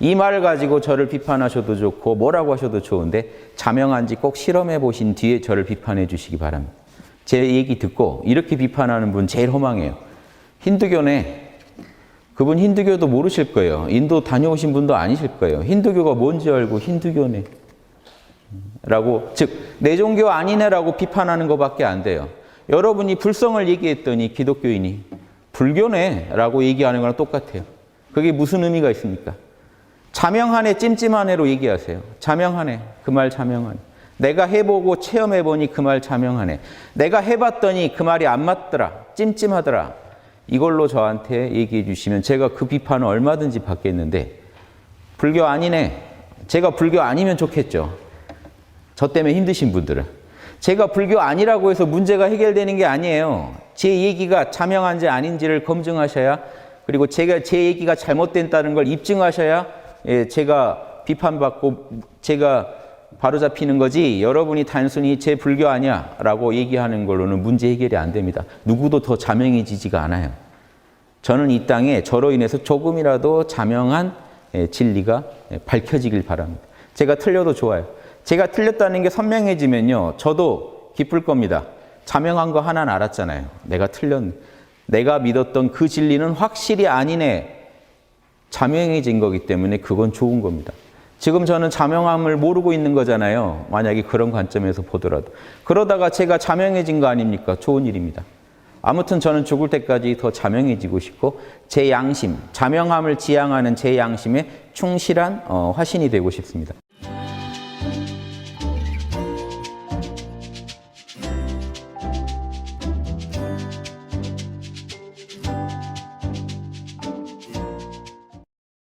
이 말을 가지고 저를 비판하셔도 좋고 뭐라고 하셔도 좋은데 자명한지 꼭 실험해 보신 뒤에 저를 비판해 주시기 바랍니다. 제 얘기 듣고 이렇게 비판하는 분 제일 허망해요. 힌두교네. 그분 힌두교도 모르실 거예요. 인도 다녀오신 분도 아니실 거예요. 힌두교가 뭔지 알고 힌두교네. 라고 즉 내 종교 아니네라고 비판하는 것밖에 안 돼요. 여러분이 불성을 얘기했더니 기독교인이 불교네라고 얘기하는 거랑 똑같아요. 그게 무슨 의미가 있습니까? 자명하네 찜찜하네로 얘기하세요. 자명하네 그말 자명하네. 내가 해보고 체험해보니 그 말 자명하네. 내가 해봤더니 그 말이 안 맞더라. 찜찜하더라. 이걸로 저한테 얘기해 주시면 제가 그 비판을 얼마든지 받겠는데 불교 아니네. 제가 불교 아니면 좋겠죠. 저 때문에 힘드신 분들은. 제가 불교 아니라고 해서 문제가 해결되는 게 아니에요. 제 얘기가 자명한지 아닌지를 검증하셔야 그리고 제가 제 얘기가 잘못된다는 걸 입증하셔야 예, 제가 비판받고 제가 바로잡히는 거지 여러분이 단순히 제 불교 아니야 라고 얘기하는 걸로는 문제 해결이 안 됩니다. 누구도 더 자명해지지가 않아요. 저는 이 땅에 저로 인해서 조금이라도 자명한 예, 진리가 예, 밝혀지길 바랍니다. 제가 틀려도 좋아요. 제가 틀렸다는 게 선명해지면요. 저도 기쁠 겁니다. 자명한 거 하나는 알았잖아요. 내가 틀렸, 내가 믿었던 그 진리는 확실히 아니네. 자명해진 거기 때문에 그건 좋은 겁니다. 지금 저는 자명함을 모르고 있는 거잖아요. 만약에 그런 관점에서 보더라도. 그러다가 제가 자명해진 거 아닙니까? 좋은 일입니다. 아무튼 저는 죽을 때까지 더 자명해지고 싶고 제 양심, 자명함을 지향하는 제 양심에 충실한 어, 화신이 되고 싶습니다.